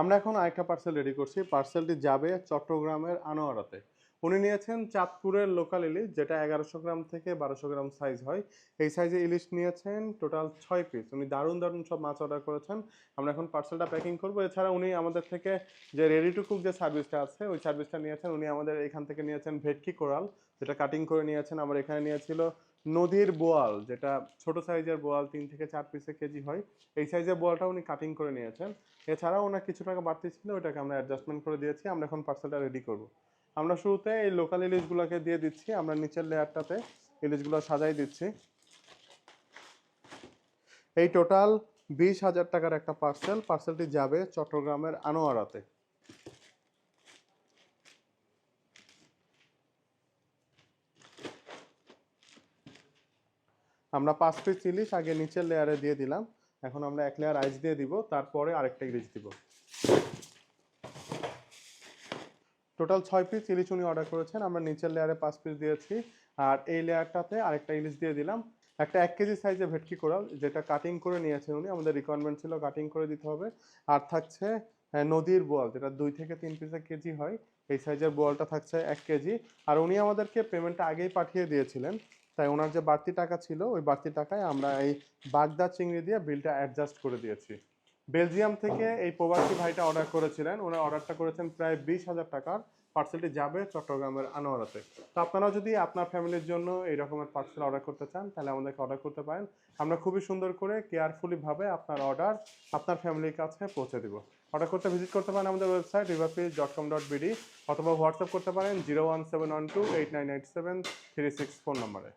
আমরা এখন আরেকটা পার্সেল রেডি করছি। পার্সেলটি যাবে চট্টগ্রামের আনোয়ারাতে। উনি নিয়েছেন চাঁদপুরের লোকাল ইলিশ, যেটা এগারোশো গ্রাম থেকে বারোশো গ্রাম সাইজ হয়। এই সাইজে ইলিশ নিয়েছেন টোটাল ছয় পিস উনি দারুণ দারুণ সব মাছ অর্ডার করেছেন। আমরা এখন পার্সেলটা প্যাকিং করব। এছাড়া উনি আমাদের থেকে যে রেডি টু কুক যে সার্ভিসটা আছে, ওই সার্ভিসটা নিয়েছেন। উনি আমাদের এখান থেকে নিয়েছেন ভেটকি কোরাল, যেটা কাটিং করে নিয়েছেন। আমার এখানে নিয়েছিল নদীর বোয়াল, যেটা ছোট সাইজের বোয়াল তিন থেকে চার পিসে কেজি হয়, এই সাইজের বোয়ালটা উনি কাটিং করে নিয়েছেন। এছাড়াও ওনার কিছু টাকা বাড়তি ছিল ওটাকে আমরা অ্যাডজাস্টমেন্ট করে দিয়েছি, আমরা এখন পার্সেলটা রেডি করব। আমরা শুরুতে এই লোকাল ইলিশগুলোকে দিয়ে দিচ্ছি, আমরা নিচের লেয়ারটাতে ইলিশগুলো সাজাই দিচ্ছি। এই টোটাল বিশ হাজার টাকার একটা পার্সেল পার্সেলটি যাবে চট্টগ্রামের আনোয়ারাতে। আমরা পাঁচ পিস ইলিশ আগে নিচের লেয়ারে দিয়ে দিলাম। এখন আমরা এক লেয়ার আইস দিয়ে দিব, তারপরে আরেকটা ইলিশ দিব। টোটাল ছয় পিস ইলিশ উনি অর্ডার করেছেন, আমরা নিচের লেয়ারে পাঁচ পিস দিয়েছি। আর এই লেয়ারটাতে আরেকটা ইলিশ দিয়ে দিলাম। একটা এক কেজি সাইজে ভেটকি কোরাল, যেটা কাটিং করে নিয়েছেন উনি, আমাদের রিকোয়ারমেন্ট ছিল কাটিং করে দিতে হবে। আর থাকছে নদীর বোয়াল, যেটা দুই থেকে তিন পিসের কেজি হয়, এই সাইজের বোয়ালটা থাকছে এক কেজি। আর উনি আমাদেরকে পেমেন্টটা আগেই পাঠিয়ে দিয়েছিলেন। তাই ওনার যে বাড়তি টাকা ছিল, ওই বাড়তি টাকায় আমরা এই বাগদা চিংড়ি দিয়ে বিলটা অ্যাডজাস্ট করে দিয়েছি। বেলজিয়াম থেকে এই প্রবাসী ভাইটা অর্ডার করেছিলেন। ওনার অর্ডারটা করেছেন প্রায় বিশ হাজার টাকার পার্সেলটি যাবে চট্টগ্রামের আনোয়ারাতে। তো আপনারা যদি আপনার ফ্যামিলির জন্য এই রকমের পার্সেল অর্ডার করতে চান, তাহলে আমাদেরকে অর্ডার করতে পারেন। আমরা খুবই সুন্দর করে কেয়ারফুলিভাবে আপনার অর্ডার আপনার ফ্যামিলির কাছে পৌঁছে দিব। অর্ডার করতে ভিজিট করতে পারেন আমাদের website riverpeace dot com dot BD অথবা হোয়াটসঅ্যাপ করতে পারেন zero one seven one two eight nine eight seven three six phone নম্বরে